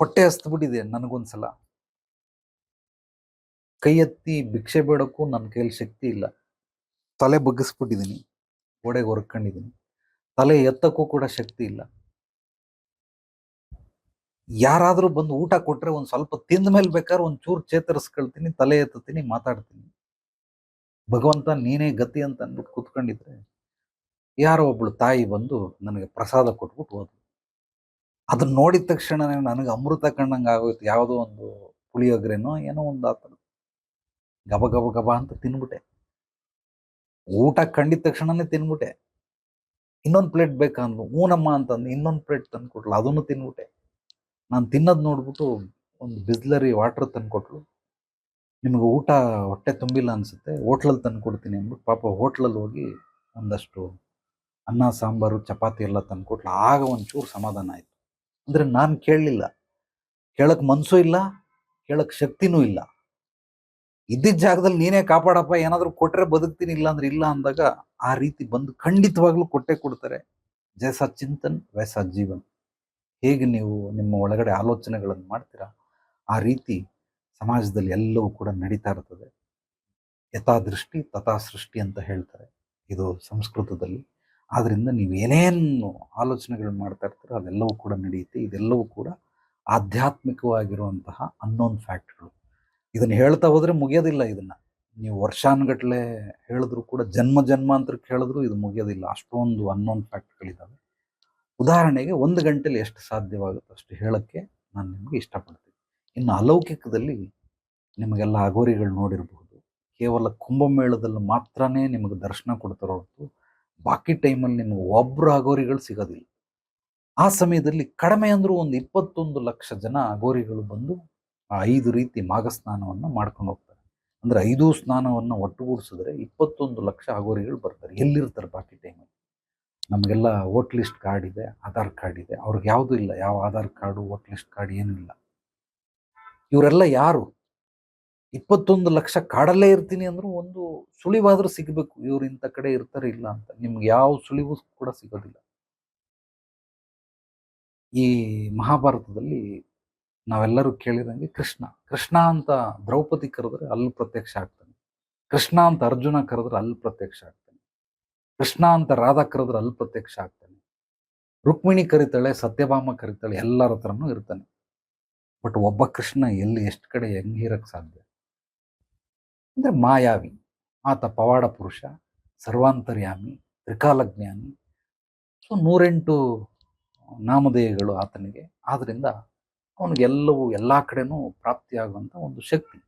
ಹೊಟ್ಟೆ ಹಸ್ತುಬಿಟ್ಟಿದೆ ನನಗೊಂದ್ಸಲ. ಕೈ ಎತ್ತಿ ಭಿಕ್ಷೆ ಬೇಡಕ್ಕೂ ನನ್ನ ಕೈಯಲ್ಲಿ ಶಕ್ತಿ ಇಲ್ಲ. ತಲೆ ಬಗ್ಗಿಸ್ಬಿಟ್ಟಿದ್ದೀನಿ ಒಡೆಗೆ ಹೊರ್ಕೊಂಡಿದ್ದೀನಿ ತಲೆ ಎತ್ತಕ್ಕೂ ಕೂಡ ಶಕ್ತಿ ಇಲ್ಲ. ಯಾರಾದರೂ ಬಂದು ಊಟ ಕೊಟ್ಟರೆ ಒಂದು ಸ್ವಲ್ಪ ತಿಂದ ಮೇಲೆ ಬೇಕಾದ್ರೆ ಒಂದು ಚೂರು ಚೇತರಿಸ್ಕೊಳ್ತೀನಿ, ತಲೆ ಎತ್ತುತ್ತೀನಿ, ಮಾತಾಡ್ತೀನಿ. ಭಗವಂತ ನೀನೇ ಗತಿ ಅಂತ ಅಂದ್ಬಿಟ್ಟು ಕೂತ್ಕೊಂಡಿದ್ರೆ, ಯಾರೋ ಒಬ್ಳು ತಾಯಿ ಬಂದು ನನಗೆ ಪ್ರಸಾದ ಕೊಟ್ಬಿಟ್ಟು ಹೋದ್ಲು. ಅದನ್ನ ನೋಡಿದ ತಕ್ಷಣನೇ ನನಗೆ ಅಮೃತ ಕಂಡಂಗೆ ಆಗೋಯ್ತು. ಯಾವುದೋ ಒಂದು ಪುಳಿಯೋಗ್ರೆನೋ ಏನೋ ಒಂದು ಆತರ ಗಬ ಗಬ ಗಬ ಅಂತ ತಿನ್ಬಿಟ್ಟೆ. ಊಟ ಕಂಡಿದ ತಕ್ಷಣನೇ ತಿನ್ಬಿಟ್ಟೆ. ಇನ್ನೊಂದು ಪ್ಲೇಟ್ ಬೇಕಂದ್ಲು ಊನಮ್ಮ ಅಂತಂದು ಇನ್ನೊಂದು ಪ್ಲೇಟ್ ತಂದು ಕೊಟ್ಲು. ಅದನ್ನು ತಿನ್ಬಿಟ್ಟೆ. ನಾನು ತಿನ್ನೋದು ನೋಡ್ಬಿಟ್ಟು ಒಂದು ಬಿಸ್ಲರಿ ವಾಟರ್ ತಂದು ಕೊಟ್ಲು. ನಿಮಗೆ ಊಟ ಹೊಟ್ಟೆ ತುಂಬಿಲ್ಲ ಅನಿಸುತ್ತೆ. ಹೋಟ್ಲಲ್ಲಿ ತಂದು ಕೊಡ್ತೀನಿ ಅಂದ್ಬಿಟ್ಟು ಪಾಪ ಹೋಟ್ಲಲ್ಲಿ ಹೋಗಿ ಒಂದಷ್ಟು ಅನ್ನ, ಸಾಂಬಾರು, ಚಪಾತಿ ಎಲ್ಲ ತಂದು ಕೊಟ್ಲು. ಆಗ ಒಂಚೂರು ಸಮಾಧಾನ ಆಯ್ತು. ಅಂದ್ರೆ ನಾನು ಕೇಳಲಿಲ್ಲ. ಕೇಳಕ್ಕೆ ಮನಸ್ಸು ಇಲ್ಲ ಕೇಳಕ್ಕೆ ಶಕ್ತಿನೂ ಇಲ್ಲ. ಇದ್ದಿದ್ದ ಜಾಗದಲ್ಲಿ ನೀನೇ ಕಾಪಾಡಪ್ಪ, ಏನಾದರೂ ಕೊಟ್ಟರೆ ಬದುಕ್ತೀನಿ ಇಲ್ಲ ಅಂದ್ರೆ ಇಲ್ಲ ಅಂದಾಗ ಆ ರೀತಿ ಬಂದು ಖಂಡಿತವಾಗ್ಲೂ ಕೊಟ್ಟೆ ಕೊಡ್ತಾರೆ. ಜಯಸ ಚಿಂತನ್ ವಯಸ್ಸ ಜೀವನ್. ಹೇಗೆ ನೀವು ನಿಮ್ಮ ಒಳಗಡೆ ಆಲೋಚನೆಗಳನ್ನು ಮಾಡ್ತೀರಾ? ಆ ರೀತಿ ಸಮಾಜದಲ್ಲಿ ಎಲ್ಲವೂ ಕೂಡ ನಡೀತಾ ಇರ್ತದೆ. ಯಥಾದೃಷ್ಟಿ ತಥಾ ಸೃಷ್ಟಿ ಅಂತ ಹೇಳ್ತಾರೆ. ಇದು ಸಂಸ್ಕೃತದಲ್ಲಿ. ಆದ್ರಿಂದ ನೀವು ಏನೇನು ಆಲೋಚನೆಗಳು ಮಾಡ್ತಾ ಇರ್ತೀರೋ ಅದೆಲ್ಲವೂ ಕೂಡ ನಡೆಯುತ್ತೆ. ಇದೆಲ್ಲವೂ ಕೂಡ ಆಧ್ಯಾತ್ಮಿಕವಾಗಿರುವಂತಹ ಅನ್ನೋನ್ ಫ್ಯಾಕ್ಟ್ಗಳು ಇದನ್ನು ಹೇಳ್ತಾ ಹೋದರೆ ಮುಗಿಯೋದಿಲ್ಲ ಇದನ್ನು. ನೀವು ವರ್ಷಾನುಗಟ್ಲೆ ಹೇಳಿದ್ರು ಕೂಡ ಜನ್ಮ ಜನ್ಮಾಂತರಕ್ಕೆ ಹೇಳಿದ್ರು ಇದು ಮುಗಿಯೋದಿಲ್ಲ. ಅಷ್ಟೊಂದು ಅನ್ನೋನ್ ಫ್ಯಾಕ್ಟ್ಗಳಿದ್ದಾವೆ ಉದಾಹರಣೆಗೆ ಒಂದು ಗಂಟೆಲಿ ಎಷ್ಟು ಸಾಧ್ಯವಾಗುತ್ತೋ ಅಷ್ಟು ಹೇಳೋಕ್ಕೆ ನಾನು ನಿಮಗೆ ಇಷ್ಟಪಡ್ತೀನಿ. ಇನ್ನು ಅಲೌಕಿಕದಲ್ಲಿ ನಿಮಗೆಲ್ಲ ಅಗೋರಿಗಳು ನೋಡಿರಬಹುದು. ಕೇವಲ ಕುಂಭಮೇಳದಲ್ಲಿ ಮಾತ್ರನೇ ನಿಮಗೆ ದರ್ಶನ ಕೊಡ್ತಾರೋ ಬಾಕಿ ಟೈಮಲ್ಲಿ ನಿಮಗೆ ಒಬ್ಬರು ಅಗೋರಿಗಳು ಸಿಗೋದಿಲ್ಲ. ಆ ಸಮಯದಲ್ಲಿ ಕಡಿಮೆ ಅಂದರೂ ಒಂದು ಇಪ್ಪತ್ತೊಂದು ಲಕ್ಷ ಜನ ಅಗೋರಿಗಳು ಬಂದು ಆ ಐದು ರೀತಿ ಮಾಘಸ್ನಾನವನ್ನು ಮಾಡ್ಕೊಂಡು ಹೋಗ್ತಾರೆ. ಅಂದ್ರೆ ಐದು ಸ್ನಾನವನ್ನು ಒಟ್ಟುಗೂಡಿಸಿದ್ರೆ ಇಪ್ಪತ್ತೊಂದು ಲಕ್ಷ ಅಗೋರಿಗಳು ಬರ್ತಾರೆ. ಎಲ್ಲಿರ್ತಾರೆ ಬಾಕಿ ಟೈಮಲ್ಲಿ ನಮಗೆಲ್ಲ ವೋಟ್ ಲಿಸ್ಟ್ ಕಾರ್ಡ್ ಇದೆ, ಆಧಾರ್ ಕಾರ್ಡ್ ಇದೆ. ಅವ್ರಿಗೆ ಯಾವುದೂ ಇಲ್ಲ. ಯಾವ Aadhaar card vote list card ಏನೂ ಇಲ್ಲ ಇವರೆಲ್ಲ ಯಾರು? ಇಪ್ಪತ್ತೊಂದು ಲಕ್ಷ ಕಾಡಲ್ಲೇ ಇರ್ತೀನಿ ಅಂದ್ರೂ ಒಂದು ಸುಳಿವಾದ್ರೂ ಸಿಗಬೇಕು, ಇವ್ರು ಇಂಥ ಕಡೆ ಇರ್ತಾರೆ ಇಲ್ಲ ಅಂತ. ನಿಮ್ಗೆ ಯಾವ ಸುಳಿವು ಕೂಡ ಸಿಗೋದಿಲ್ಲ. ಈ ಮಹಾಭಾರತದಲ್ಲಿ ನಾವೆಲ್ಲರೂ ಕೇಳಿದಂಗೆ ಕೃಷ್ಣ. ಕೃಷ್ಣ ಅಂತ ದ್ರೌಪದಿ ಕರೆದ್ರೆ ಅಲ್ಲಿ ಪ್ರತ್ಯಕ್ಷ ಆಗ್ತಾನೆ. ಕೃಷ್ಣ ಅಂತ ಅರ್ಜುನ ಕರೆದ್ರೆ ಅಲ್ಲಿ ಪ್ರತ್ಯಕ್ಷ ಆಗ್ತಾನೆ. ಕೃಷ್ಣ ಅಂತ ರಾಧಾ ಕರೆದ್ರೆ ಅಲ್ಲಿ ಪ್ರತ್ಯಕ್ಷ ಆಗ್ತಾನೆ. ರುಕ್ಮಿಣಿ ಕರಿತಾಳೆ, ಸತ್ಯಭಾಮ ಕರಿತಾಳೆ, ಎಲ್ಲರ ಹತ್ರನೂ ಇರ್ತಾನೆ. ಬಟ್ ಒಬ್ಬ ಕೃಷ್ಣ ಎಲ್ಲಿ, ಎಷ್ಟು ಕಡೆ ಹೆಂಗ್ ಇರಕ್ಕೆ ಸಾಧ್ಯ? ಅಂದ್ರೆ ಮಾಯಾವಿ, ಆತ ಪವಾಡ ಪುರುಷ, ಸರ್ವಾಂತರ್ಯಾಮಿ, ತ್ರಿಕಾಲಜ್ಞಾನಿ. ಸೊ ನೂರೆಂಟು ನಾಮಧೇಯಗಳು ಆತನಿಗೆ. ಆದ್ದರಿಂದ ಅವನಿಗೆಲ್ಲವೂ ಎಲ್ಲಾ ಕಡೆನೂ ಪ್ರಾಪ್ತಿಯಾಗುವಂಥ ಒಂದು ಶಕ್ತಿ.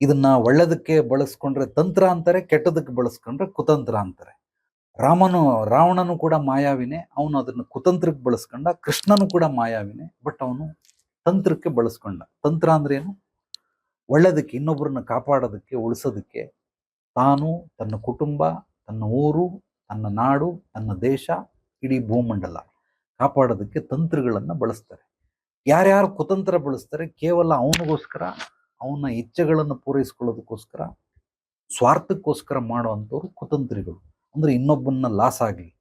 ಇದನ್ನ ಒಳ್ಳೆದಕ್ಕೆ ಬಳಸ್ಕೊಂಡ್ರೆ ತಂತ್ರ ಅಂತಾರೆ, ಕೆಟ್ಟದಕ್ಕೆ ಬಳಸ್ಕೊಂಡ್ರೆ ಕುತಂತ್ರ ಅಂತಾರೆ. ರಾಮನು, ರಾವಣನು ಕೂಡ ಮಾಯಾವಿನೇ, ಅವನು ಅದನ್ನು ಕುತಂತ್ರಕ್ಕೆ ಬಳಸ್ಕೊಂಡ, ಕೃಷ್ಣನು ಕೂಡ ಮಾಯಾವಿನೇ, ಬಟ್ ಅವನು ತಂತ್ರಕ್ಕೆ ಬಳಸ್ಕೊಂಡ. ತಂತ್ರ ಅಂದ್ರೆ ಏನು? ಒಳ್ಳೆದಕ್ಕೆ ಇನ್ನೊಬ್ಬರನ್ನ ಕಾಪಾಡೋದಕ್ಕೆ, ಉಳಿಸೋದಕ್ಕೆ ತಾನು ತನ್ನ ಕುಟುಂಬ, ತನ್ನ ಊರು, ತನ್ನ ನಾಡು, ತನ್ನ ದೇಶ, ಇಡೀ ಭೂಮಂಡಲ ಕಾಪಾಡೋದಕ್ಕೆ ತಂತ್ರಗಳನ್ನು ಬಳಸ್ತಾರೆ. ಯಾರ್ಯಾರು ಕುತಂತ್ರ ಬಳಸ್ತಾರೆ, ಕೇವಲ ಅವನಿಗೋಸ್ಕರ, ಅವನ ಇಚ್ಛೆಗಳನ್ನು ಪೂರೈಸ್ಕೊಳ್ಳೋದಕ್ಕೋಸ್ಕರ, ಸ್ವಾರ್ಥಕ್ಕೋಸ್ಕರ ಮಾಡುವಂಥವ್ರು ಕುತಂತ್ರಿಗಳು. ಅಂದ್ರೆ ಇನ್ನೊಬ್ಬನ್ನ ಲಾಸ್ ಆಗಲಿ.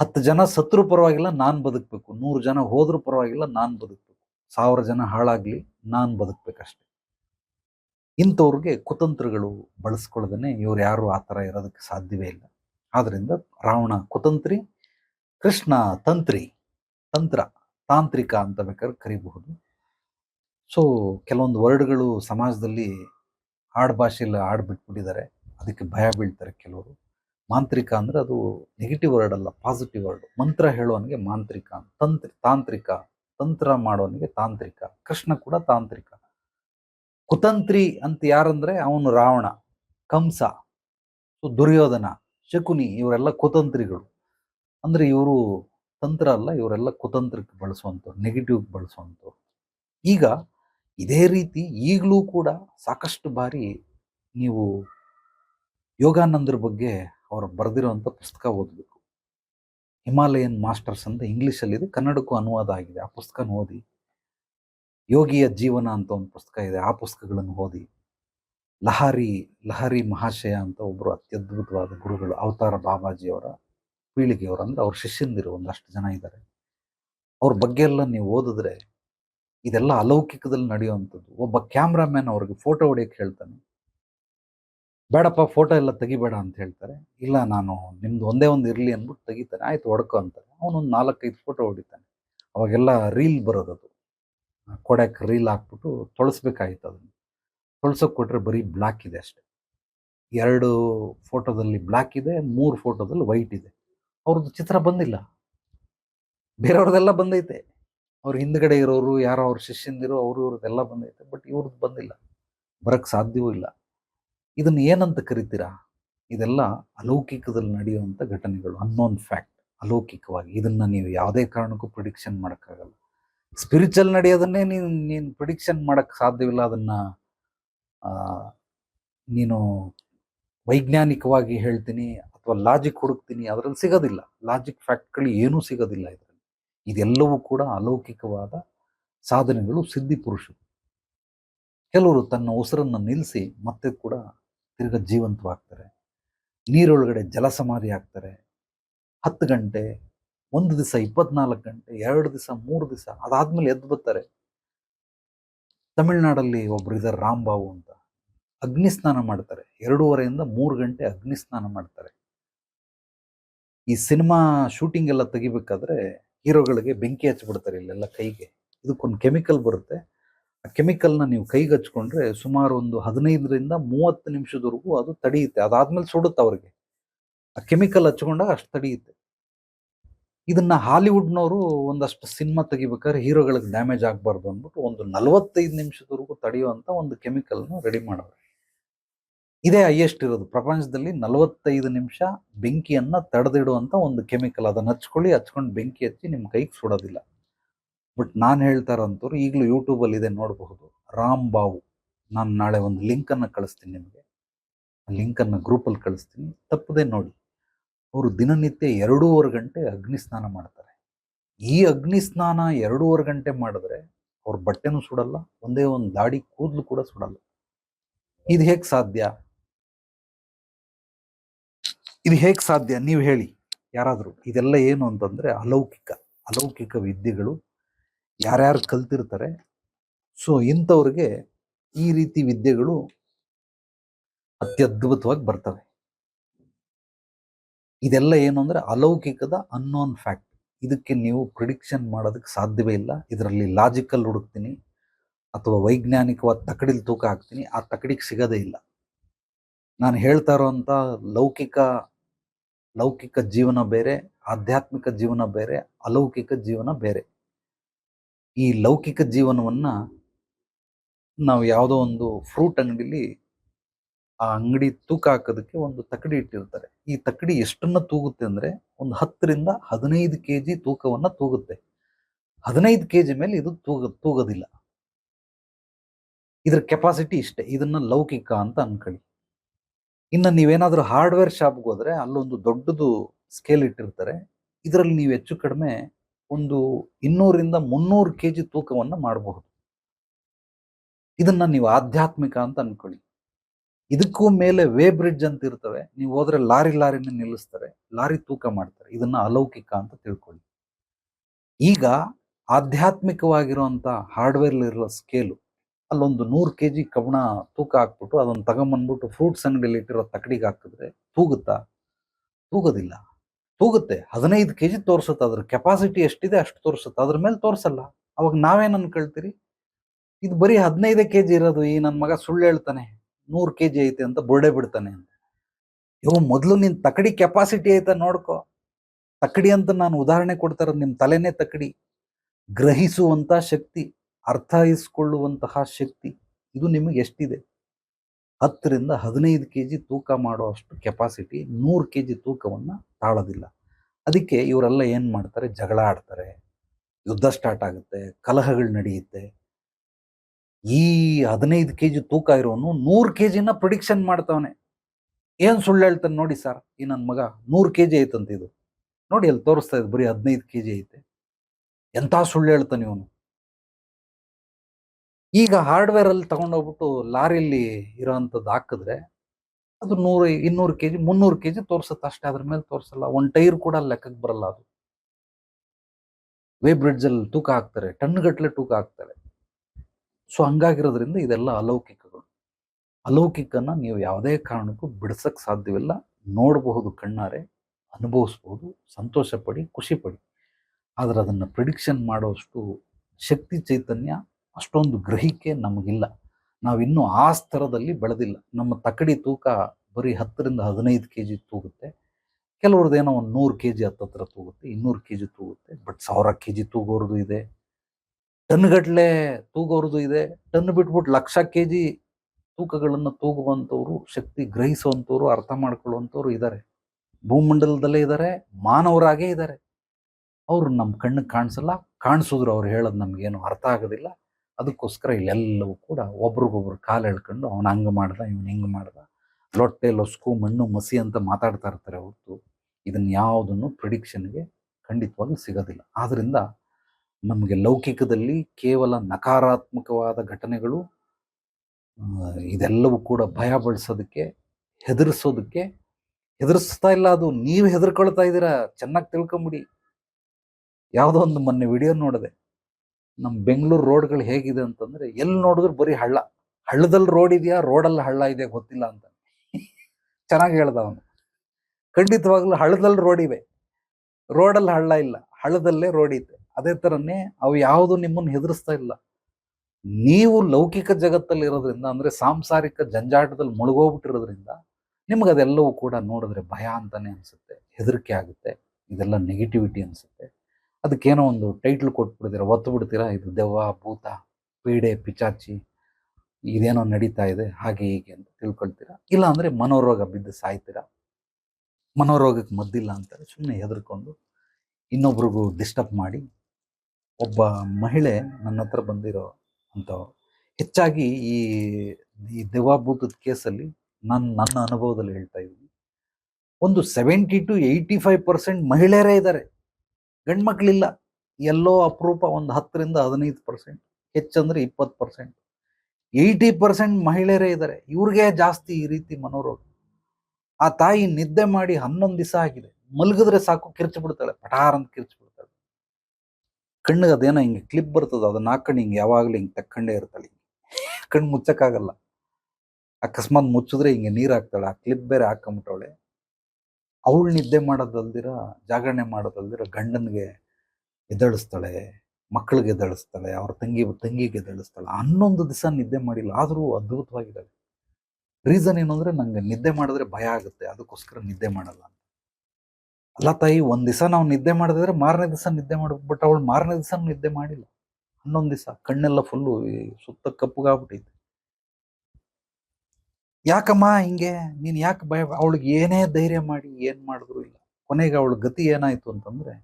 ಹತ್ತು ಜನ ಸತ್ರು ಪರವಾಗಿಲ್ಲ, ನಾನು ಬದುಕಬೇಕು. ನೂರು ಜನ ಹೋದರೂ ಪರವಾಗಿಲ್ಲ, ನಾನು ಬದುಕಬೇಕು. ಸಾವಿರ ಜನ ಹಾಳಾಗಲಿ, ನಾನು ಬದುಕಬೇಕಷ್ಟೆ. ಇಂಥವ್ರಿಗೆ ಕುತಂತ್ರಗಳು ಬಳಸ್ಕೊಳ್ಳೋದನ್ನೇ ಇವ್ರು ಯಾರು ಆ ಥರ ಇರೋದಕ್ಕೆ ಸಾಧ್ಯವೇ ಇಲ್ಲ. ಆದ್ದರಿಂದ ರಾವಣ ಕುತಂತ್ರಿ, ಕೃಷ್ಣ ತಂತ್ರಿ, ತಂತ್ರ ತಾಂತ್ರಿಕ ಅಂತ ಬೇಕಾದ್ರೆ ಕರಿಬಹುದು. ಸೊ ಕೆಲವೊಂದು ವರ್ಡ್ಗಳು ಸಮಾಜದಲ್ಲಿ ಆಡ್ ಭಾಷೆಯಲ್ಲಿ ಆಡ್ಬಿಟ್ಬಿಟ್ಟಿದ್ದಾರೆ ಅದಕ್ಕೆ ಭಯ ಬೀಳ್ತಾರೆ ಕೆಲವರು. ಮಾಂತ್ರಿಕ ಅಂದರೆ ಅದು ನೆಗೆಟಿವ್ ವರ್ಡ್ ಅಲ್ಲ ಪಾಸಿಟಿವ್ ವರ್ಡ್ ಮಂತ್ರ ಹೇಳೋನಿಗೆ ಮಾಂತ್ರಿಕ, ತಂತ್ರ ತಾಂತ್ರಿಕ, ತಂತ್ರ ಮಾಡೋನಿಗೆ ತಾಂತ್ರಿಕ, ಕೃಷ್ಣ ಕೂಡ ತಾಂತ್ರಿಕ. ಕುತಂತ್ರಿ ಅಂತ ಯಾರಂದ್ರೆ ಅವನು ರಾವಣ, ಕಂಸ, ಸೊ ದುರ್ಯೋಧನ, ಶಕುನಿ ಇವರೆಲ್ಲ ಕುತಂತ್ರಿಗಳು. ಅಂದ್ರೆ ಇವರು ತಂತ್ರ ಅಲ್ಲ, ಇವರೆಲ್ಲ ಕುತಂತ್ರಕ್ಕೆ ಬಳಸುವಂಥವ್ರು ನೆಗೆಟಿವ್ ಬಳಸುವಂಥವ್ರು. ಈಗ ಇದೇ ರೀತಿ ಈಗಲೂ ಕೂಡ ಸಾಕಷ್ಟು ಬಾರಿ ನೀವು ಯೋಗಾನಂದರ ಬಗ್ಗೆ ಅವರು ಬರೆದಿರುವಂಥ ಪುಸ್ತಕ ಓದಬೇಕು. ಹಿಮಾಲಯನ್ ಮಾಸ್ಟರ್ಸ್ ಅಂತ ಇಂಗ್ಲೀಷಲ್ಲಿದೆ ಕನ್ನಡಕ್ಕೂ ಅನುವಾದ ಆಗಿದೆ. ಆ ಪುಸ್ತಕನ ಓದಿ ಯೋಗಿಯ ಜೀವನ ಅಂತ ಒಂದು ಪುಸ್ತಕ ಇದೆ. ಆ ಪುಸ್ತಕಗಳನ್ನು ಓದಿ. ಲಹರಿ ಲಹರಿ ಮಹಾಶಯ ಅಂತ ಒಬ್ಬರು ಅತ್ಯದ್ಭುತವಾದ ಗುರುಗಳು, ಅವತಾರ ಬಾಬಾಜಿಯವರ ಪೀಳಿಗೆಯವರು ಅಂದ್ರೆ ಅವ್ರ ಶಿಷ್ಯಂದಿರು ಒಂದಷ್ಟು ಜನ ಇದ್ದಾರೆ. ಅವ್ರ ಬಗ್ಗೆ ಎಲ್ಲ ನೀವು ಓದಿದ್ರೆ ಇದೆಲ್ಲ ಅಲೌಕಿಕದಲ್ಲಿ ನಡೆಯುವಂಥದ್ದು. ಒಬ್ಬ ಕ್ಯಾಮ್ರಾಮ್ಯಾನ್ ಅವ್ರಿಗೆ ಫೋಟೋ ಹೊಡಿಯಕ್ಕೆ ಹೇಳ್ತಾನೆ. ಬೇಡಪ್ಪ, ಫೋಟೋ ಎಲ್ಲ ತೆಗಿಬೇಡ ಅಂತ ಹೇಳ್ತಾರೆ. ಇಲ್ಲ, ನಾನು ನಿಮ್ದು ಒಂದೇ ಒಂದು ಇರಲಿ ಅಂದ್ಬಿಟ್ಟು ತೆಗಿತಾನೆ. ಆಯ್ತು, ಹೊಡ್ಕೊ ಅಂತಾರೆ. ಅವನೊಂದು ನಾಲ್ಕೈದು ಫೋಟೋ ಹೊಡಿತಾನೆ. ಅವಾಗೆಲ್ಲ ರೀಲ್ ಬರೋದದು. ಕೊಡಕ್ಕೆ ರೀಲ್ ಹಾಕ್ಬಿಟ್ಟು ತೊಳಸ್ಬೇಕಾಗಿತ್ತು ಅದನ್ನು. ತೊಳ್ಸೋಕೆ ಕೊಟ್ಟರೆ ಬರೀ ಬ್ಲ್ಯಾಕ್ ಇದೆ ಅಷ್ಟೆ. ಎರಡು ಫೋಟೋದಲ್ಲಿ ಬ್ಲ್ಯಾಕ್ ಇದೆ, ಮೂರು ಫೋಟೋದಲ್ಲಿ ವೈಟ್ ಇದೆ. ಅವ್ರದ್ದು ಚಿತ್ರ ಬಂದಿಲ್ಲ. ಬೇರೆಯವ್ರದ್ದೆಲ್ಲ ಬಂದೈತೆ. ಅವ್ರ ಹಿಂದ್ಗಡೆ ಇರೋರು, ಯಾರೋ ಅವ್ರ ಶಿಷ್ಯಂದಿರೋ, ಅವರು ಇವ್ರದ್ದೆಲ್ಲ ಬಂದೈತೆ, ಬಟ್ ಇವ್ರದ್ದು ಬಂದಿಲ್ಲ. ಬರೋಕ್ಕೆ ಸಾಧ್ಯವೂ ಇಲ್ಲ. ಇದನ್ನು ಏನಂತ ಕರಿತೀರಾ? ಇದೆಲ್ಲ ಅಲೌಕಿಕದಲ್ಲಿ ನಡೆಯುವಂಥ ಘಟನೆಗಳು ಅನ್ನೋನ್ ಫ್ಯಾಕ್ಟ್ ಅಲೌಕಿಕವಾಗಿ. ಇದನ್ನು ನೀವು ಯಾವುದೇ ಕಾರಣಕ್ಕೂ ಪ್ರಿಡಿಕ್ಷನ್ ಮಾಡೋಕ್ಕಾಗಲ್ಲ. ಸ್ಪಿರಿಚುವಲ್ ನಡೆಯೋದನ್ನೇ ನೀನು ನೀನು ಪ್ರಿಡಿಕ್ಷನ್ ಮಾಡೋಕ್ಕೆ ಸಾಧ್ಯವಿಲ್ಲ ಅದನ್ನ ನೀನು ವೈಜ್ಞಾನಿಕವಾಗಿ ಹೇಳ್ತೀನಿ ಅಥವಾ ಲಾಜಿಕ್ ಹುಡುಕ್ತೀನಿ, ಅದರಲ್ಲಿ ಸಿಗೋದಿಲ್ಲ. ಲಾಜಿಕ್ ಫ್ಯಾಕ್ಟ್ಗಳು ಏನೂ ಸಿಗೋದಿಲ್ಲ ಇದರಲ್ಲಿ. ಇದೆಲ್ಲವೂ ಕೂಡ ಅಲೌಕಿಕವಾದ ಸಾಧನೆಗಳು ಸಿದ್ಧಿ ಪುರುಷರು. ಕೆಲವರು ತನ್ನ ಉಸಿರನ್ನು ನಿಲ್ಲಿಸಿ ಮತ್ತೆ ಕೂಡ ತಿರ್ಗ ಜೀವಂತವಾಗ್ತಾರೆ. ನೀರೊಳಗಡೆ ಜಲಸಮಾಧಿ ಆಗ್ತಾರೆ ಹತ್ತು ಗಂಟೆ ಒಂದು ದಿವಸ ಇಪ್ಪತ್ನಾಲ್ಕು ಗಂಟೆ, ಎರಡು ದಿವಸ, ಮೂರು ದಿವಸ ಅದಾದ್ಮೇಲೆ ಎದ್ದು ಬರ್ತಾರೆ. ತಮಿಳ್ನಾಡಲ್ಲಿ ಒಬ್ರು ಇದ್ದಾರೆ ರಾಮ್ಬಾಬು ಅಂತ. ಅಗ್ನಿ ಸ್ನಾನ ಮಾಡ್ತಾರೆ. ಎರಡೂವರೆಯಿಂದ ಮೂರು ಗಂಟೆ ಅಗ್ನಿ ಸ್ನಾನ ಮಾಡ್ತಾರೆ. ಈ ಸಿನಿಮಾ ಶೂಟಿಂಗ್ ಎಲ್ಲ ತೆಗಿಬೇಕಾದ್ರೆ ಹೀರೋಗಳಿಗೆ ಬೆಂಕಿ ಹಚ್ಚಿಬಿಡ್ತಾರೆ ಇಲ್ಲೆಲ್ಲ ಕೈಗೆ. ಇದಕ್ಕೊಂದು ಕೆಮಿಕಲ್ ಬರುತ್ತೆ. ಆ ಕೆಮಿಕಲ್ನ ನೀವು ಕೈಗೆ ಹಚ್ಕೊಂಡ್ರೆ ಸುಮಾರು ಒಂದು ಹದಿನೈದರಿಂದ ಮೂವತ್ತು ನಿಮಿಷದವರೆಗೂ ಅದು ತಡೆಯುತ್ತೆ. ಅದಾದ್ಮೇಲೆ ಸುಡುತ್ತೆ ಅವ್ರಿಗೆ. ಆ ಕೆಮಿಕಲ್ ಹಚ್ಕೊಂಡಾಗ ಅಷ್ಟು ತಡೆಯುತ್ತೆ. ಇದನ್ನ ಹಾಲಿವುಡ್ನವರು ಒಂದಷ್ಟು ಸಿನಿಮಾ ತೆಗಿಬೇಕಾದ್ರೆ ಹೀರೋಗಳಿಗೆ ಡ್ಯಾಮೇಜ್ ಆಗಬಾರ್ದು ಅಂದ್ಬಿಟ್ಟು ಒಂದು ನಲವತ್ತೈದು ನಿಮಿಷದವರೆಗೂ ತಡೆಯುವಂಥ ಒಂದು ಕೆಮಿಕಲ್ನ ರೆಡಿ ಮಾಡೋರು ಇದೇ ಹೈಯೆಸ್ಟ್ ಇರೋದು. ಪ್ರಪಂಚದಲ್ಲಿ ನಲವತ್ತೈದು ನಿಮಿಷ ಬೆಂಕಿಯನ್ನ ತಡೆದಿಡುವಂಥ ಒಂದು ಕೆಮಿಕಲ್. ಅದನ್ನ ಹಚ್ಕೊಳ್ಳಿ, ಹಚ್ಕೊಂಡು ಬೆಂಕಿ ಹಚ್ಚಿ ನಿಮ್ಮ ಕೈಗೆ ಸುಡೋದಿಲ್ಲ. ಬಟ್ ನಾನು ಹೇಳ್ತಾ ಇರೋಂಥವ್ರು ಈಗಲೂ ಯೂಟ್ಯೂಬಲ್ಲಿ ಇದೆ ನೋಡಬಹುದು. ರಾಮ್ ಬಾವು. ನಾನು ನಾಳೆ ಒಂದು ಲಿಂಕನ್ನು ಕಳಿಸ್ತೀನಿ ನಿಮಗೆ. ಆ ಲಿಂಕನ್ನು ಗ್ರೂಪಲ್ಲಿ ಕಳಿಸ್ತೀನಿ. ತಪ್ಪದೆ ನೋಡಿ. ಅವರು ದಿನನಿತ್ಯ ಎರಡೂವರೆ ಗಂಟೆ ಅಗ್ನಿ ಸ್ನಾನ ಮಾಡ್ತಾರೆ. ಈ ಅಗ್ನಿ ಸ್ನಾನ ಎರಡೂವರೆ ಗಂಟೆ ಮಾಡಿದ್ರೆ ಅವ್ರ ಬಟ್ಟೆನೂ ಸುಡಲ್ಲ, ಒಂದೇ ಒಂದು ದಾಡಿ ಕೂದಲು ಕೂಡ ಸುಡಲ್ಲ. ಇದು ಹೇಗೆ ಸಾಧ್ಯ? ಇದು ಹೇಗೆ ಸಾಧ್ಯ? ನೀವು ಹೇಳಿ. ಯಾರಾದರೂ. ಇದೆಲ್ಲ ಏನು ಅಂತಂದ್ರೆ ಅಲೌಕಿಕ ಅಲೌಕಿಕ ವಿದ್ಯೆಗಳು ಯಾರ್ಯಾರು ಕಲ್ತಿರ್ತಾರೆ. ಸೊ ಇಂಥವ್ರಿಗೆ ಈ ರೀತಿ ವಿದ್ಯೆಗಳು ಅತ್ಯದ್ಭುತವಾಗಿ ಬರ್ತವೆ. ಇದೆಲ್ಲ ಏನು ಅಂದರೆ ಅಲೌಕಿಕದ ಅನ್ನೋನ್ ಫ್ಯಾಕ್ಟ್ ಇದಕ್ಕೆ ನೀವು ಪ್ರಿಡಿಕ್ಷನ್ ಮಾಡೋದಕ್ಕೆ ಸಾಧ್ಯವೇ ಇಲ್ಲ. ಇದರಲ್ಲಿ ಲಾಜಿಕಲ್ ಹುಡುಕ್ತೀನಿ ಅಥವಾ ವೈಜ್ಞಾನಿಕವಾದ ತಕಡಿಲಿ ತೂಕ ಹಾಕ್ತೀನಿ. ಆ ತಕಡಿಗೆ ಸಿಗೋದೇ ಇಲ್ಲ. ನಾನು ಹೇಳ್ತಾ ಇರೋವಂಥ ಲೌಕಿಕ ಲೌಕಿಕ ಜೀವನ ಬೇರೆ, ಆಧ್ಯಾತ್ಮಿಕ ಜೀವನ ಬೇರೆ, ಅಲೌಕಿಕ ಜೀವನ ಬೇರೆ. ಈ ಲೌಕಿಕ ಜೀವನವನ್ನ ನಾವು ಯಾವುದೋ ಒಂದು ಫ್ರೂಟ್ ಅಂಗಡಿಲಿ ಆ ಅಂಗಡಿ ತೂಕ ಹಾಕೋದಕ್ಕೆ ಒಂದು ತಕಡಿ ಇಟ್ಟಿರ್ತಾರೆ. ಈ ತಕ್ಕಡಿ ಎಷ್ಟನ್ನ ತೂಗುತ್ತೆ ಅಂದ್ರೆ ಒಂದು ಹತ್ತರಿಂದ ಹದಿನೈದು ಕೆ ಜಿ ತೂಕವನ್ನ ತೂಗುತ್ತೆ. ಹದಿನೈದು ಕೆ ಜಿ ಮೇಲೆ ಇದು ತೂಗ, ತೂಗೋದಿಲ್ಲ. ಇದ್ರ ಕೆಪಾಸಿಟಿ ಇಷ್ಟೇ. ಇದನ್ನ ಲೌಕಿಕ ಅಂತ ಅನ್ಕೊಳ್ಳಿ. ಇನ್ನು ನೀವೇನಾದ್ರೂ ಹಾರ್ಡ್ವೇರ್ ಶಾಪ್ಗೆ ಹೋದ್ರೆ ಅಲ್ಲೊಂದು ದೊಡ್ಡದು ಸ್ಕೇಲ್ ಇಟ್ಟಿರ್ತಾರೆ. ಇದರಲ್ಲಿ ನೀವು ಹೆಚ್ಚು ಕಡಿಮೆ ಒಂದು ಇನ್ನೂರಿಂದ ಮುನ್ನೂರು ಕೆ ಜಿ ತೂಕವನ್ನು ಮಾಡಬಹುದು. ಇದನ್ನ ನೀವು ಆಧ್ಯಾತ್ಮಿಕ ಅಂತ ಅನ್ಕೊಳ್ಳಿ. ಇದಕ್ಕೂ ಮೇಲೆ ವೇ ಬ್ರಿಡ್ಜ್ ಅಂತ ಇರ್ತವೆ. ನೀವು ಹೋದ್ರೆ ಲಾರಿ ಲಾರಿನ ನಿಲ್ಲಿಸ್ತಾರೆ. ಲಾರಿ ತೂಕ ಮಾಡ್ತಾರೆ. ಇದನ್ನ ಅಲೌಕಿಕ ಅಂತ ತಿಳ್ಕೊಳ್ಳಿ. ಈಗ ಆಧ್ಯಾತ್ಮಿಕವಾಗಿರುವಂತ ಹಾರ್ಡ್ವೇರ್ ಇರೋ ಸ್ಕೇಲು, ಅಲ್ಲೊಂದು ನೂರು ಕೆ ಜಿ ಕಬ್ಬಣ ತೂಕ ಹಾಕ್ಬಿಟ್ಟು ಅದನ್ನ ತಗೊಂಬಂದ್ಬಿಟ್ಟು ಫ್ರೂಟ್ಸ್ ಅಂಗಡಿಯಲ್ಲಿ ಇಟ್ಟಿರೋ ತಕಡಿಗೆ ಹಾಕಿದ್ರೆ ತೂಗುತ್ತಾ? ತೂಗೋದಿಲ್ಲ. ತೂಗುತ್ತೆ. ಹದಿನೈದು ಕೆ ಜಿ ತೋರಿಸುತ್ತೆ. ಅದ್ರ ಕೆಪಾಸಿಟಿ ಎಷ್ಟಿದೆ ಅಷ್ಟು ತೋರಿಸುತ್ತೆ. ಅದ್ರ ಮೇಲೆ ತೋರಿಸಲ್ಲ. ಅವಾಗ ನಾವೇನ್ ಅನ್ಕೊಳ್ತೀರಿ? ಇದು ಬರೀ ಹದಿನೈದೇ ಕೆ ಜಿ ಇರೋದು. ಈ ನನ್ನ ಮಗ ಸುಳ್ಳು ಹೇಳ್ತಾನೆ. ನೂರು ಕೆ ಜಿ ಐತೆ ಅಂತ ಬುರ್ಡೆ ಬಿಡ್ತಾನೆ ಅಂತ ಮೊದಲು ನಿನ್ ತಕಡಿ ಕೆಪಾಸಿಟಿ ಐತೆ ನೋಡ್ಕೊ. ತಕಡಿ ಅಂತ ನಾನು ಉದಾಹರಣೆ ಕೊಡ್ತಾರ ನಿಮ್ಮ ನಿಮ್ ತಲೆನೇ ತಕಡಿ. ಗ್ರಹಿಸುವಂತ ಶಕ್ತಿ, ಅರ್ಥೈಸ್ಕೊಳ್ಳುವಂತಹ ಶಕ್ತಿ, ಇದು ನಿಮಗೆ ಎಷ್ಟಿದೆ? ಹತ್ತರಿಂದ ಹದಿನೈದು ಕೆ ಜಿ ತೂಕ ಮಾಡೋ ಅಷ್ಟು ಕೆಪಾಸಿಟಿ ನೂರು ಕೆ ಜಿ ತೂಕವನ್ನು ತಾಳೋದಿಲ್ಲ. ಅದಕ್ಕೆ ಇವರೆಲ್ಲ ಏನು ಮಾಡ್ತಾರೆ? ಜಗಳ ಆಡ್ತಾರೆ. ಯುದ್ಧ ಸ್ಟಾರ್ಟ್ ಆಗುತ್ತೆ, ಕಲಹಗಳು ನಡೆಯುತ್ತೆ. ಈ ಹದಿನೈದು ಕೆ ಜಿ ತೂಕ ಇರೋನು ನೂರು ಕೆ ಜಿನ ಪ್ರಿಡಿಕ್ಷನ್ ಮಾಡ್ತಾವನೆ. ಏನು ಸುಳ್ಳು ಹೇಳ್ತಾನೆ ನೋಡಿ ಸರ್ ಈ ನನ್ನ ಮಗ ನೂರು ಕೆ ಜಿ ಐತಂತ ಇದು. ನೋಡಿ ಅಲ್ಲಿ ತೋರಿಸ್ತಾ ಇದೆ ಬರೀ ಹದಿನೈದು ಕೆ ಜಿ ಐತೆ. ಎಂಥ ಸುಳ್ಳು ಹೇಳ್ತಾನೆ ಇವನು. ಈಗ ಹಾರ್ಡ್ವೇರ್ ಅಲ್ಲಿ ತಗೊಂಡೋಗ್ಬಿಟ್ಟು ಇರೋ ಅಂತದ್ ಹಾಕಿದ್ರೆ ಅದು ನೂರು, ಇನ್ನೂರು ಕೆ ಜಿ ಮುನ್ನೂರು ಕೆ ಜಿ ತೋರಿಸುತ್ತೆ ಅಷ್ಟೇ, ಅದ್ರ ಮೇಲೆ ತೋರಿಸಲ್ಲ. ಒಂದು ಟೈರ್ ಕೂಡ ಲೆಕ್ಕಕ್ಕೆ ಬರಲ್ಲ ಅದು. ವೇ ಬ್ರಿಡ್ಜಲ್ಲಿ ತೂಕ ಹಾಕ್ತಾರೆ ಟನ್ಗಟ್ಟಲೆ ತೂಕ ಹಾಕ್ತಾರೆ. ಸೊ, ಹಂಗಾಗಿರೋದ್ರಿಂದ ಇದೆಲ್ಲ ಅಲೌಕಿಕಗಳು. ಅಲೌಕಿಕನ ನೀವು ಯಾವುದೇ ಕಾರಣಕ್ಕೂ ಬಿಡ್ಸಕ್ಕೆ ಸಾಧ್ಯವಿಲ್ಲ. ನೋಡಬಹುದು ಕಣ್ಣಾರೆ ಅನುಭವಿಸ್ಬೋದು ಸಂತೋಷ ಪಡಿ ಖುಷಿ ಪಡಿ ಆದ್ರೆ ಅದನ್ನು ಪ್ರಿಡಿಕ್ಷನ್ ಮಾಡೋಷ್ಟು ಶಕ್ತಿ ಚೈತನ್ಯ ಅಷ್ಟೊಂದು ಗ್ರಹಿಕೆ ನಮಗಿಲ್ಲ. ನಾವಿನ್ನೂ ಆ ಸ್ತರದಲ್ಲಿ ಬೆಳೆದಿಲ್ಲ. ನಮ್ಮ ತಕಡಿ ತೂಕ ಬರೀ ಹತ್ತರಿಂದ ಹದಿನೈದು ಕೆ ಜಿ ತೂಗುತ್ತೆ. ಕೆಲವ್ರದ್ದು ಏನೋ ಒಂದು ನೂರು ಕೆ ಜಿ ಹತ್ತತ್ರ ತೂಗುತ್ತೆ, ಇನ್ನೂರು ಕೆ ಜಿ ತೂಗುತ್ತೆ, ಬಟ್ ಸಾವಿರ ಕೆ ಜಿ ತೂಗೋರ್ದು ಇದೆ. ಟನ್ಗಟ್ಲೆ ತೂಗೋರ್ದು ಇದೆ. ಟನ್ ಬಿಟ್ಬಿಟ್ಟು ಲಕ್ಷ ಕೆ ಜಿ ತೂಕಗಳನ್ನು ತೂಗುವಂಥವ್ರು, ಶಕ್ತಿ ಗ್ರಹಿಸುವಂಥವ್ರು, ಅರ್ಥ ಮಾಡ್ಕೊಳ್ಳುವಂಥವ್ರು ಇದ್ದಾರೆ ಭೂಮಂಡಲದಲ್ಲೇ ಇದ್ದಾರೆ ಮಾನವರಾಗೇ ಇದ್ದಾರೆ ಅವರು ನಮ್ಮ ಕಣ್ಣಿಗೆ ಕಾಣಿಸಲ್ಲ, ಕಾಣಿಸಿದ್ರು ಅವ್ರು ಹೇಳೋದು ನಮಗೇನು ಅರ್ಥ ಆಗೋದಿಲ್ಲ. ಅದಕ್ಕೋಸ್ಕರ ಇಲ್ಲೆಲ್ಲವೂ ಕೂಡ ಒಬ್ರಿಗೊಬ್ರು ಕಾಲು ಎಳ್ಕೊಂಡು ಅವನು ಹಂಗೆ ಮಾಡ್ದ, ಇವನು ಹಿಂಗೆ ಮಾಡ್ದ, ಲೊಟ್ಟೆ, ಲೊಸ್ಕು, ಮಣ್ಣು, ಮಸಿ ಅಂತ ಮಾತಾಡ್ತಾ ಇರ್ತಾರೆ ಹೊರತು. ಇದನ್ನು ಯಾವುದನ್ನು ಪ್ರಿಡಿಕ್ಷನ್ಗೆ ಖಂಡಿತವಾಗ್ಲೂ ಸಿಗೋದಿಲ್ಲ. ಆದ್ರಿಂದ ನಮಗೆ ಲೌಕಿಕದಲ್ಲಿ ಕೇವಲ ನಕಾರಾತ್ಮಕವಾದ ಘಟನೆಗಳು ಇದೆಲ್ಲವೂ ಕೂಡ ಭಯ ಬಳಸೋದಕ್ಕೆ, ಹೆದರಿಸೋದಕ್ಕೆ, ಹೆದರಿಸ್ತಾ ಇಲ್ಲ ಅದು. ನೀವು ಹೆದರ್ಕೊಳ್ತಾ ಇದ್ದೀರಾ? ಚೆನ್ನಾಗಿ ತಿಳ್ಕೊಂಬಿಡಿ. ಯಾವುದೋ ಒಂದು ಮೊನ್ನೆ ವಿಡಿಯೋ ನೋಡಿದೆ ನಮ್ಮ ಬೆಂಗಳೂರು ರೋಡ್ಗಳು ಹೇಗಿದೆ ಅಂತಂದರೆ ಎಲ್ಲಿ ನೋಡಿದ್ರು ಬರೀ ಹಳ್ಳ. ಹಳ್ಳದಲ್ಲಿ ರೋಡ್ ಇದೆಯಾ? ರೋಡಲ್ಲಿ ಹಳ್ಳ ಇದೆಯಾ ಗೊತ್ತಿಲ್ಲ ಅಂತ. ಚೆನ್ನಾಗಿ ಹೇಳ್ದ ಅವನು. ಖಂಡಿತವಾಗ್ಲೂ ಹಳ್ಳದಲ್ಲಿ ರೋಡ್ ಇವೆ. ರೋಡಲ್ಲಿ ಹಳ್ಳ ಇಲ್ಲ. ಹಳ್ಳದಲ್ಲೇ ರೋಡ್ ಇದೆ ಅದೇ ಥರನೇ ಅವು ಯಾವುದು ನಿಮ್ಮನ್ನು ಹೆದರಿಸ್ತಾ ಇಲ್ಲ. ನೀವು ಲೌಕಿಕ ಜಗತ್ತಲ್ಲಿ ಇರೋದ್ರಿಂದ ಅಂದ್ರೆ ಸಾಂಸಾರಿಕ ಜಂಜಾಟದಲ್ಲಿ ಮುಳುಗೋಗ್ಬಿಟ್ಟಿರೋದ್ರಿಂದ ನಿಮ್ಗೆ ಅದೆಲ್ಲವೂ ಕೂಡ ನೋಡಿದ್ರೆ ಭಯ ಅಂತಾನೆ ಅನಿಸುತ್ತೆ, ಹೆದರಿಕೆ ಆಗುತ್ತೆ, ಇದೆಲ್ಲ ನೆಗೆಟಿವಿಟಿ ಅನಿಸುತ್ತೆ. ಅದಕ್ಕೇನೋ ಒಂದು ಟೈಟ್ಲ್ ಕೊಟ್ಬಿಡ್ತೀರಾ, ಒತ್ತು ಬಿಡ್ತೀರಾ, ಇದು ದೆವ್ವ, ಭೂತ, ಪೀಡೆ, ಪಿಚಾಚಿ, ಇದೇನೋ ನಡೀತಾ ಇದೆ, ಹಾಗೆ ಹೀಗೆ ಅಂತ ತಿಳ್ಕೊಳ್ತೀರಾ? ಇಲ್ಲ ಅಂದರೆ ಮನೋರೋಗ ಬಿದ್ದು ಸಾಯ್ತೀರಾ? ಮನೋರೋಗಕ್ಕೆ ಮದ್ದಿಲ್ಲ ಅಂತಾರೆ ಸುಮ್ಮನೆ ಹೆದರ್ಕೊಂಡು ಇನ್ನೊಬ್ರಿಗೂ ಡಿಸ್ಟರ್ಬ್ ಮಾಡಿ ಒಬ್ಬ ಮಹಿಳೆ ನನ್ನ ಹತ್ರ ಬಂದಿರೋ ಅಂಥವ್ರು. ಹೆಚ್ಚಾಗಿ ಈ ಈ ದೆವ್ವಾಭೂತದ ಕೇಸಲ್ಲಿ ನನ್ನ ನನ್ನ ಅನುಭವದಲ್ಲಿ ಹೇಳ್ತಾ ಇದ್ದೀನಿ. ಒಂದು seventy to eighty five percent ಮಹಿಳೆಯರೇ ಇದ್ದಾರೆ. ಗಂಡ್ಮಕ್ಳಿಲ್ಲ. ಎಲ್ಲೋ ಅಪರೂಪ ಒಂದು ಹತ್ತರಿಂದ ಹದಿನೈದು ಪರ್ಸೆಂಟ್ ಹೆಚ್ಚಂದ್ರೆ ಇಪ್ಪತ್ತು ಪರ್ಸೆಂಟ್ ಏಯ್ಟಿ ಪರ್ಸೆಂಟ್ ಮಹಿಳೆಯರೇ ಇದ್ದಾರೆ. ಇವ್ರಿಗೆ ಜಾಸ್ತಿ ಈ ರೀತಿ ಮನೋರೋಗ. ಆ ತಾಯಿ ನಿದ್ದೆ ಮಾಡಿ ಹನ್ನೊಂದು ದಿವಸ ಆಗಿದೆ. ಮಲಗಿದ್ರೆ ಸಾಕು ಕಿರ್ಚಿ ಬಿಡ್ತಾಳೆ ಪಟಾರ್ ಅಂತ ಕಿರ್ಚಿ ಕಣ್ಣಿಗೆ ಅದೇನೋ ಹಿಂಗೆ ಕ್ಲಿಪ್ ಬರ್ತದ ಅದನ್ನ ಹಾಕೊಂಡು ಹಿಂಗೆ ಯಾವಾಗಲೂ ಹಿಂಗೆ ತಕ್ಕಂಡೇ ಇರ್ತಾಳೆ ಕಣ್ಣು ಮುಚ್ಚಕ್ಕಾಗಲ್ಲ. ಅಕಸ್ಮಾತ್ ಮುಚ್ಚಿದ್ರೆ ಹಿಂಗೆ ನೀರು ಹಾಕ್ತಾಳೆ, ಆ ಕ್ಲಿಪ್ ಬೇರೆ ಹಾಕೊಂಬಿಟ್ಟವಳೆ. ಅವಳು ನಿದ್ದೆ ಮಾಡೋದಲ್ದಿರ, ಜಾಗರಣೆ ಮಾಡೋದಲ್ದಿರ ಗಂಡನಿಗೆ ಎದಳಿಸ್ತಾಳೆ ಮಕ್ಕಳಿಗೆ ಎದಳಿಸ್ತಾಳೆ ಅವ್ರ ತಂಗಿ, ತಂಗಿಗೆ ಎದಳಿಸ್ತಾಳೆ ಹನ್ನೊಂದು ದಿವಸ ನಿದ್ದೆ ಮಾಡಿಲ್ಲ, ಆದರೂ ಅದ್ಭುತವಾಗಿದ್ದಾಳೆ. ರೀಸನ್ ಏನು ಅಂದರೆ ನಂಗೆ ನಿದ್ದೆ ಮಾಡಿದ್ರೆ ಭಯ ಆಗುತ್ತೆ, ಅದಕ್ಕೋಸ್ಕರ ನಿದ್ದೆ ಮಾಡಲ್ಲ ಅಂತ. ಅಲ್ಲ ತಾಯಿ, ಒಂದು ದಿವಸ ನಾವು ನಿದ್ದೆ ಮಾಡಿದ್ರೆ ಮಾರನೇ ದಿವಸ ನಿದ್ದೆ ಮಾಡ್ಬೇಕು ಅವಳು ಮಾರನೇ ದಿವಸ ನಿದ್ದೆ ಮಾಡಿಲ್ಲ. ಹನ್ನೊಂದು ದಿವಸ ಕಣ್ಣೆಲ್ಲ ಫುಲ್ಲು ಸುತ್ತ ಕಪ್ಪುಗಾಗ್ಬಿಟ್ಟಿತ್ತು ಯಾಕಮ್ಮ ಹಿಂಗೆ? ನೀನು ಯಾಕೆ ಭಯ ಅವಳಿಗೆ ಏನೇ ಧೈರ್ಯ ಮಾಡಿ ಏನು ಮಾಡಿದ್ರು ಇಲ್ಲ. ಕೊನೆಗೆ ಅವಳ ಗತಿ ಏನಾಯ್ತು ಅಂತಂದ್ರೆ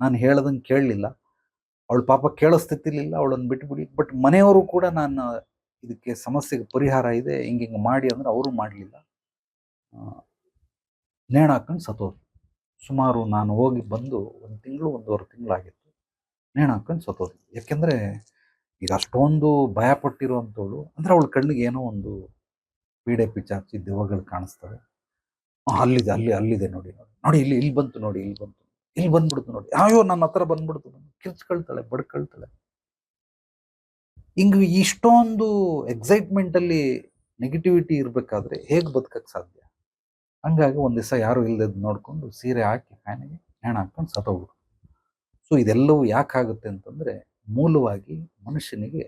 ನಾನು ಹೇಳ್ದಂಗೆ ಕೇಳಲಿಲ್ಲ. ಅವಳ ಪಾಪ ಕೇಳೋ ಸ್ಥಿತಿಲಿಲ್ಲ ಅವಳನ್ನು ಬಿಟ್ಬಿಡಿ. ಬಟ್ ಮನೆಯವರು ಕೂಡ ನಾನು, ಇದಕ್ಕೆ ಸಮಸ್ಯೆಗೆ ಪರಿಹಾರ ಇದೆ, ಹಿಂಗೆ ಹಿಂಗೆ ಮಾಡಿ ಅಂದ್ರೆ ಅವರು ಮಾಡಲಿಲ್ಲ. ನೇಣ ಹಾಕೊಂಡು ಸತ್ತೋದ್ರು. ಸುಮಾರು ನಾನು ಹೋಗಿ ಬಂದು ಒಂದು ತಿಂಗಳು, ಒಂದೂವರೆ ತಿಂಗಳಾಗಿತ್ತು. ನೇಣು ಹಾಕೊಂಡು ಸತ್ತೋದ್ರು ಯಾಕೆಂದರೆ ಈಗ ಅಷ್ಟೊಂದು ಭಯ ಪಟ್ಟಿರುವಂಥವಳು ಅಂದ್ರೆ ಅವಳ ಕಣ್ಣಿಗೆ ಏನೋ ಒಂದು ಪೀಡೆ ಪಿಚಾಚಿ ದೆವ್ವಗಳು ಕಾಣಿಸ್ತವೆ. ಅಲ್ಲಿದೆ, ಅಲ್ಲಿ, ಅಲ್ಲಿದೆ ನೋಡಿ ನೋಡಿ. ನೋಡಿ, ಇಲ್ಲಿ ಇಲ್ಲಿ ಬಂತು ನೋಡಿ, ಇಲ್ಲಿ ಬಂತು. ಇಲ್ಲಿ ಬಂದ್ಬಿಡ್ತು ನೋಡಿ. ಅಯ್ಯೋ, ನನ್ನ ಹತ್ರ ಬಂದ್ಬಿಡ್ತು. ಕಿರ್ಚ್ಕೊಳ್ತಾಳೆ, ಬಡ್ಕೊಳ್ತಾಳೆ. ಹಿಂಗೆ ಇಷ್ಟೊಂದು ಎಕ್ಸೈಟ್ಮೆಂಟಲ್ಲಿ ನೆಗೆಟಿವಿಟಿ ಇರಬೇಕಾದ್ರೆ ಹೇಗೆ ಬದುಕಕ್ಕೆ ಸಾಧ್ಯ? ಹಂಗಾಗಿ ಒಂದು ದಿವಸ ಯಾರು ಇಲ್ಲದ ನೋಡಿಕೊಂಡು ಸೀರೆ ಹಾಕಿ ಫ್ಯಾನಿಗೆ ಹೆಣ ಹಾಕೊಂಡು ಸತ್ತೋಗ್ಬಿಡು ಸೊ ಇದೆಲ್ಲವೂ ಯಾಕಾಗುತ್ತೆ ಅಂತಂದರೆ ಮೂಲವಾಗಿ ಮನುಷ್ಯನಿಗೆ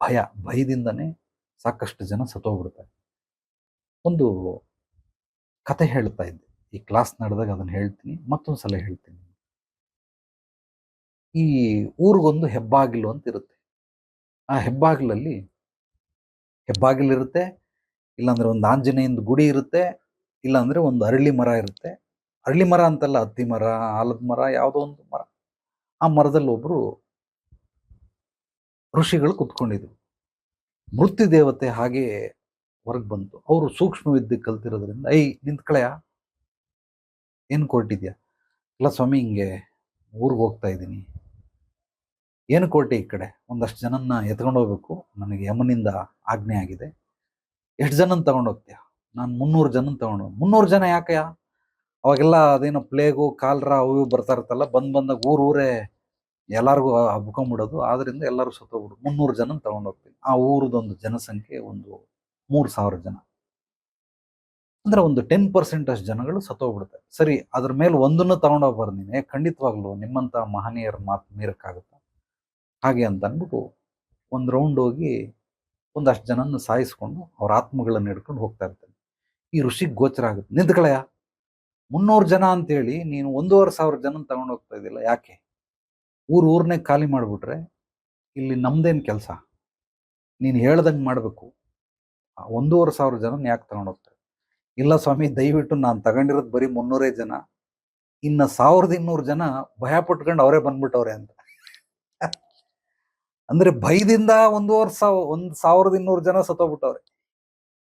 ಭಯ, ಭಯದಿಂದನೇ ಸಾಕಷ್ಟು ಜನ ಸತ್ತೋಗ್ಬಿಡ್ತಾರೆ ಒಂದು ಕತೆ ಹೇಳ್ತಾ ಇದ್ದೆ. ಈ ಕ್ಲಾಸ್ ನಡೆದಾಗ ಅದನ್ನ ಹೇಳ್ತೀನಿ, ಮತ್ತೊಂದು ಸಲ ಹೇಳ್ತೀನಿ ಈ ಊರಿಗೊಂದು ಹೆಬ್ಬಾಗಿಲು ಅಂತ ಇರುತ್ತೆ. ಆ ಹೆಬ್ಬಾಗಿಲಲ್ಲಿ ಹೆಬ್ಬಾಗಿಲಿರುತ್ತೆ, ಇಲ್ಲಾಂದ್ರೆ ಒಂದು ಆಂಜನೇಯಿಂದ ಗುಡಿ ಇರುತ್ತೆ ಇಲ್ಲಾಂದ್ರೆ ಒಂದು ಅರಳಿ ಮರ ಇರುತ್ತೆ. ಅರಳಿ ಮರ ಅಂತಲ್ಲ, ಹತ್ತಿ ಮರ ಆಲದ ಮರ, ಯಾವುದೋ ಒಂದು ಮರ. ಆ ಮರದಲ್ಲಿ ಒಬ್ಬರು ಋಷಿಗಳು ಕುತ್ಕೊಂಡಿದ್ರು. ಮೃತ್ಯು ದೇವತೆ ಹಾಗೆ ಹೊರಗೆ ಬಂತು. ಅವರು ಸೂಕ್ಷ್ಮ ವಿದ್ಯೆ ಕಲ್ತಿರೋದ್ರಿಂದ ಐ ನಿಂತ್ಕಳೆಯ? ಏನು ಕೊಟ್ಟಿದ್ಯಾ ಇಲ್ಲ ಸ್ವಾಮಿ, ಹಿಂಗೆ ಊರಿಗೆ ಹೋಗ್ತಾ ಇದ್ದೀನಿ. ಏನು ಕೊಟ್ಟೆ ಈ ಕಡೆ? ಒಂದಷ್ಟು ಜನನ್ನ ಎತ್ಕೊಂಡು ಹೋಗ್ಬೇಕು. ನನಗೆ ಯಮನಿಂದ ಆಜ್ಞೆ ಆಗಿದೆ. ಎಷ್ಟು ಜನನ ತಗೊಂಡು ಹೋಗ್ತೀಯ? ನಾನು ಮುನ್ನೂರು ಜನ ತಗೊಂಡು. ಮುನ್ನೂರು ಜನ ಯಾಕಯ್ಯ ಅವಾಗೆಲ್ಲ ಅದೇನೋ ಪ್ಲೇಗು ಕಾಲ್ರ ಅವು ಇವು ಬರ್ತಾ ಇರ್ತಲ್ಲ ಬಂದ್ ಬಂದಾಗ ಊರು ಊರೇ ಎಲ್ಲರಿಗೂ ಹಬ್ಕೊಂಡ್ಬಿಡೋದು ಆದ್ರಿಂದ ಎಲ್ಲರೂ ಸತ್ತೋಗ್ಬಿಡು. ಮುನ್ನೂರು ಜನ ತಗೊಂಡೋಗ್ತೀನಿ ಆ ಊರದೊಂದು ಜನಸಂಖ್ಯೆ ಒಂದು ಮೂರು ಸಾವಿರ ಜನ. ಅಂದ್ರೆ ಒಂದು ಟೆನ್ ಪರ್ಸೆಂಟ್ ಅಷ್ಟು ಜನಗಳು ಸತ್ತೋಗ್ಬಿಡ್ತಾರೆ ಸರಿ ಅದ್ರ ಮೇಲೆ ಒಂದನ್ನು ತಗೊಂಡೋಗ್ಬಾರ್ದು ನೀನು. ಏ, ಖಂಡಿತವಾಗ್ಲೂ ನಿಮ್ಮಂತ ಮಹನೀಯರ ಮಾತು ಮೀರಕ್ಕಾಗುತ್ತೆ? ಹಾಗೆ ಅಂತ ಅಂದ್ಬಿಟ್ಟು ಒಂದು ರೌಂಡ್ ಹೋಗಿ ಒಂದಷ್ಟು ಜನನ ಸಾಯಿಸ್ಕೊಂಡು ಅವ್ರ ಆತ್ಮಗಳನ್ನು ಹಿಡ್ಕೊಂಡು ಹೋಗ್ತಾ ಇರ್ತಾನೆ ಈ ಋಷಿಗೆ ಗೋಚರ ಆಗುತ್ತೆ. ನಿಂತ್ಕಳಯ್ಯ ಮುನ್ನೂರು ಜನ ಅಂತೇಳಿ ನೀನು ಒಂದೂವರೆ ಸಾವಿರ ಜನ ತಗೊಂಡು ಹೋಗ್ತಾ ಇದ್ದಿಲ್ಲ. ಯಾಕೆ? ಊರು ಊರನ್ನೇ ಖಾಲಿ ಮಾಡಿಬಿಟ್ರೆ ಇಲ್ಲಿ ನಮ್ದೇನು ಕೆಲಸ? ನೀನು ಹೇಳ್ದಂಗೆ ಮಾಡಬೇಕು. ಒಂದೂವರೆ ಸಾವಿರ ಜನ ಯಾಕೆ ತಗೊಂಡು ಹೋಗ್ತಾರೆ ಇಲ್ಲ ಸ್ವಾಮಿ, ದಯವಿಟ್ಟು ನಾನು ತಗೊಂಡಿರೋದು ಬರೀ ಮುನ್ನೂರೇ ಜನ. ಇನ್ನು ಸಾವಿರದ ಇನ್ನೂರು ಜನ ಭಯ ಪಟ್ಕೊಂಡು ಅವರೇ ಬಂದ್ಬಿಟ್ಟವ್ರೆ ಅಂತ. ಅಂದರೆ ಭಯದಿಂದ ಒಂದೂವರೆ ಸಾವಿರ ಒಂದು ಸಾವಿರದ ಇನ್ನೂರು ಜನ ಸತ್ತೋಗ್ಬಿಟ್ಟವ್ರೆ.